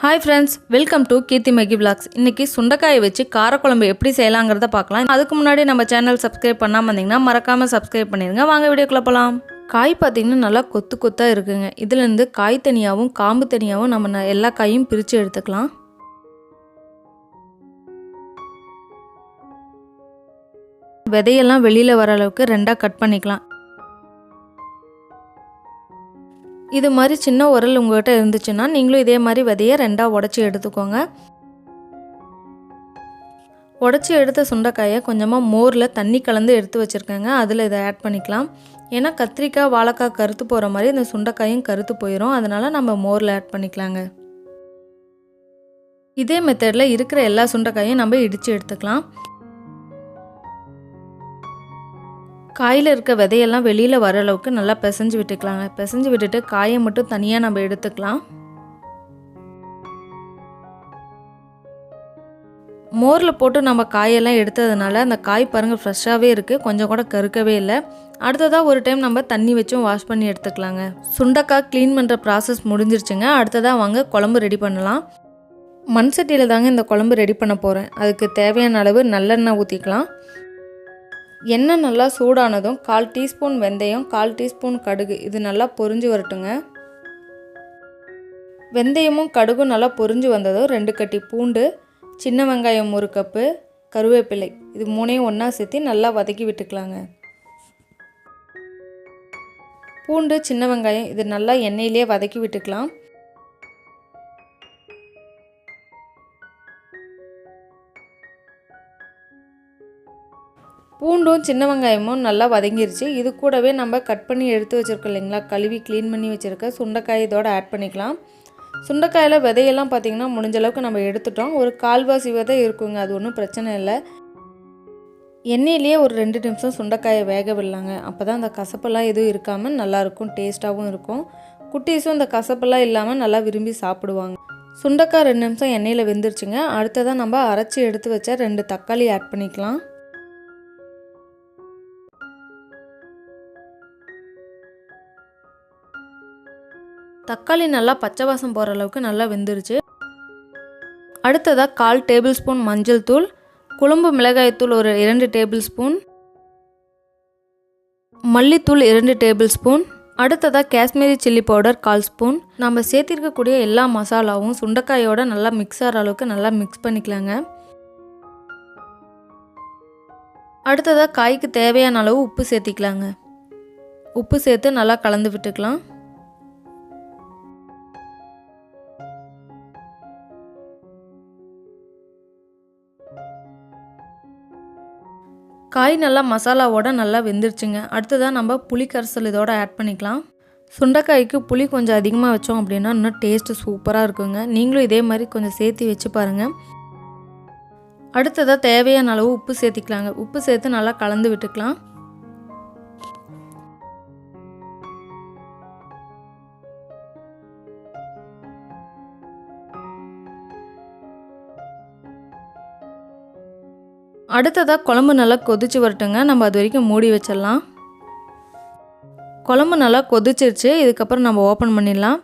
Hi friends welcome to Keerthi Maggi vlogs இன்றைக்கி சுண்டைக்காயை வச்சு காரக்குழம்பு எப்படி செய்யலாங்கிறத பார்க்கலாம். அதுக்கு முன்னாடி நம்ம சேனல் சப்ஸ்கிரைப் பண்ணாமல் இருந்தீங்கன்னா மறக்காமல் சப்ஸ்கிரைப் பண்ணிடுங்க வாங்க வீடியோக்குள்ள போகலாம் காய் பார்த்திங்கன்னா நல்லா கொத்து கொத்தாக இருக்குங்க. இதுலேருந்து காய் தனியாகவும் காம்பு தனியாகவும் நம்ம எல்லா காயும் பிரித்து எடுத்துக்கலாம். விதையெல்லாம் வெளியில் வர அளவுக்கு ரெண்டாக கட் பண்ணிக்கலாம். இது மாதிரி சின்ன உரல் உங்கள்கிட்ட இருந்துச்சுன்னா நீங்களும் இதே மாதிரி விதையை ரெண்டாக உடச்சி எடுத்துக்கோங்க. உடச்சி எடுத்த சுண்டைக்காயை கொஞ்சமாக மோரில் தண்ணி கலந்து எடுத்து வச்சுருக்கேங்க. அதில் இதை ஆட் பண்ணிக்கலாம். ஏன்னா கத்திரிக்காய் வாழைக்காய் கருத்து போகிற மாதிரி இந்த சுண்டைக்காயும் கருத்து போயிடும் அதனால் நம்ம மோரில் ஆட் பண்ணிக்கலாங்க. இதே மெத்தடில் இருக்கிற எல்லா சுண்டைக்காயும் நம்ம இடித்து எடுத்துக்கலாம். காயில் இருக்க விதையெல்லாம் வெளியில் வர அளவுக்கு நல்லா பிசைஞ்சு விட்டுக்கலாங்க. பிசைஞ்சு விட்டுட்டு காயை மட்டும் தனியாக நம்ம எடுத்துக்கலாம். மோரில் போட்டு நம்ம காயெல்லாம் எடுத்ததுனால அந்த காய் பாருங்கள் ஃப்ரெஷ்ஷாகவே இருக்குது கொஞ்சம் கூட கருக்கவே இல்லை. அடுத்ததாக ஒரு டைம் நம்ம தண்ணி வச்சும் வாஷ் பண்ணி எடுத்துக்கலாங்க. சுண்டக்காய் க்ளீன் பண்ணுற ப்ராசஸ் முடிஞ்சிருச்சுங்க. அடுத்ததாக வாங்க குழம்பு ரெடி பண்ணலாம். மண் சட்டியில் தாங்க இந்த குழம்பு ரெடி பண்ண போகிறேன் அதுக்கு தேவையான அளவு நல்லெண்ணெய் ஊற்றிக்கலாம் எண்ணெய் நல்லா சூடானதும் கால் டீஸ்பூன் வெந்தயம் கால் டீஸ்பூன் கடுகு இது நல்லா பொரிஞ்சு வரட்டுங்க. வெந்தயமும் கடுகும் நல்லா பொரிஞ்சு வந்ததும் ரெண்டு கட்டி பூண்டு சின்ன வெங்காயம் ஒரு கப்பு கருவேப்பிலை இது மூணையும் ஒன்றா சேர்த்து நல்லா வதக்கி விட்டுக்கலாங்க. பூண்டு சின்ன வெங்காயம் இது நல்லா எண்ணெயிலே வதக்கி விட்டுக்கலாம். பூண்டும் சின்ன வெங்காயமும் நல்லா வதங்கிருச்சு. இது கூடவே நம்ம கட் பண்ணி எடுத்து வச்சுருக்கோம் இல்லைங்களா? கழுவி க்ளீன் பண்ணி வச்சுருக்க சுண்டைக்காய் இதோட ஆட் பண்ணிக்கலாம். சுண்டைக்காயில் விதையெல்லாம் பார்த்திங்கன்னா முடிஞ்ச அளவுக்கு நம்ம எடுத்துட்டோம். ஒரு கால்வாசி விதை இருக்குங்க அது ஒன்றும் பிரச்சனை இல்லை. எண்ணெயிலேயே ஒரு ரெண்டு நிமிஷம் சுண்டைக்காயை வேக விடலாங்க. அப்போ தான் அந்த கசப்பெல்லாம் எதுவும் இருக்காமல் நல்லாயிருக்கும் டேஸ்ட்டாகவும் இருக்கும். குட்டீஸும் இந்த கசப்பெல்லாம் இல்லாமல் நல்லா விரும்பி சாப்பிடுவாங்க. சுண்டைக்காய் ரெண்டு நிமிஷம் எண்ணெயில் வெந்துருச்சுங்க. அடுத்ததாக நம்ம அரைச்சி எடுத்து வச்ச ரெண்டு தக்காளி ஆட் பண்ணிக்கலாம். தக்காளி நல்லா பச்சை வாசம் போகிற அளவுக்கு நல்லா வெந்துருச்சு. அடுத்ததாக கால் டேபிள் ஸ்பூன் மஞ்சள் தூள் குழம்பு மிளகாய்த்தூள் ஒரு இரண்டு டேபிள் ஸ்பூன் மல்லித்தூள் இரண்டு டேபிள் ஸ்பூன் அடுத்ததாக காஷ்மீரி சில்லி பவுடர் கால் ஸ்பூன். நம்ம சேர்த்திருக்கக்கூடிய எல்லா மசாலாவும் சுண்டைக்காயோட நல்லா மிக்ஸ் ஆகிற அளவுக்கு நல்லா மிக்ஸ் பண்ணிக்கலாங்க. அடுத்ததாக காய்க்கு தேவையான அளவு உப்பு சேர்த்திக்கலாங்க. உப்பு சேர்த்து நல்லா கலந்து விட்டுக்கலாம். காய் நல்லா மசாலாவோட நல்லா வெந்துருச்சுங்க. அடுத்ததாக நம்ம புளி கரைசல் இதோட ஆட் பண்ணிக்கலாம். சுண்டைக்காய்க்கு புளி கொஞ்சம் அதிகமாக வச்சோம் அப்படின்னா இன்னும் டேஸ்ட்டு சூப்பராக இருக்குங்க. நீங்களும் இதே மாதிரி கொஞ்சம் சேர்த்து வச்சு பாருங்கள் அடுத்ததாக தேவையான அளவு உப்பு சேர்த்திக்கலாங்க. உப்பு சேர்த்து நல்லா கலந்து விட்டுக்கலாம். அடுத்ததாக குழம்பு நல்லா கொதிச்சு வரட்டுங்க. நம்ம அது வரைக்கும் மூடி வச்சிடலாம். குழம்பு நல்லா கொதிச்சிருச்சு. இதுக்கப்புறம் நம்ம ஓப்பன் பண்ணிடலாம்.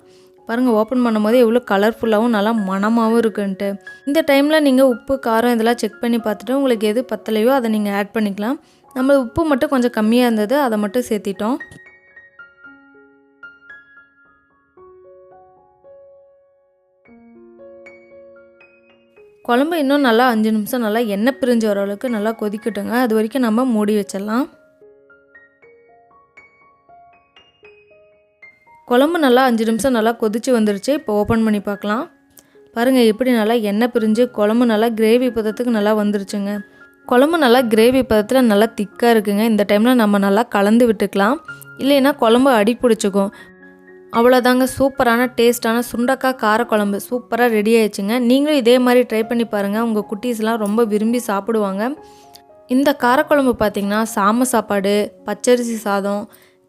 பாருங்கள் ஓப்பன் பண்ணும்போது எவ்வளோ கலர்ஃபுல்லாகவும் நல்லா மணமாகவும் இருக்குன்ட்டு. இந்த டைமில் நீங்கள் உப்பு காரம் இதெல்லாம் செக் பண்ணி பார்த்துட்டு உங்களுக்கு எது பத்தலையோ அதை நீங்கள் ஆட் பண்ணிக்கலாம். நம்ம உப்பு மட்டும் கொஞ்சம் கம்மியாக இருந்தது அதை மட்டும் சேர்த்திட்டோம். குழம்பு இன்னும் நல்லா அஞ்சு நிமிஷம் நல்லா எண்ணெய் பிரிஞ்சு வர அளவுக்கு நல்லா கொதிக்கட்டுங்க. அது வரைக்கும் நம்ம மூடி வச்சிடலாம். குழம்பு நல்லா அஞ்சு நிமிஷம் நல்லா கொதிச்சு வந்துருச்சு. இப்போ ஓப்பன் பண்ணி பார்க்கலாம். பாருங்கள் எப்படி நல்லா எண்ணெய் பிரிஞ்சு குழம்பு நல்லா கிரேவி பதத்துக்கு நல்லா வந்துருச்சுங்க. குழம்பு நல்லா கிரேவி பதத்தில் நல்லா திக்காக இருக்குங்க. இந்த டைமில் நம்ம நல்லா கலந்து விட்டுக்கலாம். இல்லைன்னா குழம்பு அடி பிடிச்சிக்கும் அவ்வளோதாங்க சூப்பரான டேஸ்ட்டான சுண்டக்காய் காரக்குழம்பு. சூப்பராக ரெடி ஆயிடுச்சுங்க. நீங்களும் இதே மாதிரி ட்ரை பண்ணி பாருங்கள் உங்கள் குட்டீஸ்லாம் ரொம்ப விரும்பி சாப்பிடுவாங்க. இந்த காரக்குழம்பு பார்த்திங்கன்னா சாம சாப்பாடு பச்சரிசி சாதம்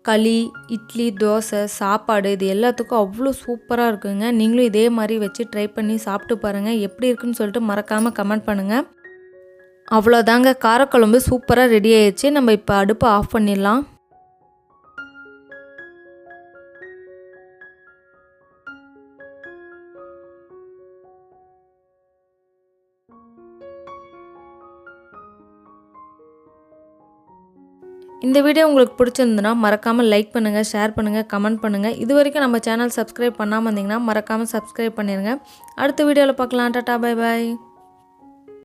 களி இட்லி தோசை சாப்பாடு இது எல்லாத்துக்கும் அவ்வளோ சூப்பராக இருக்குங்க. நீங்களும் இதே மாதிரி வச்சு ட்ரை பண்ணி சாப்பிட்டு பாருங்கள் எப்படி இருக்குன்னு சொல்லிட்டு மறக்காமல் கமெண்ட் பண்ணுங்கள் அவ்வளோதாங்க காரக்குழம்பு சூப்பராக ரெடி ஆயிடுச்சு. நம்ம இப்போ அடுப்பை ஆஃப் பண்ணிடலாம். இந்த வீடியோ உங்களுக்கு பிடிச்சிருந்துன்னா மறக்காமல் லைக் பண்ணுங்கள் ஷேர் பண்ணுங்கள் கமெண்ட் பண்ணுங்கள் இது வரைக்கும் நம்ம சேனல் சப்ஸ்கிரைப் பண்ணாமல் இருந்தீங்கன்னா மறக்காமல் சப்ஸ்கிரைப் பண்ணிடுங்க அடுத்த வீடியோவில் பார்க்கலாம். Tata bye bye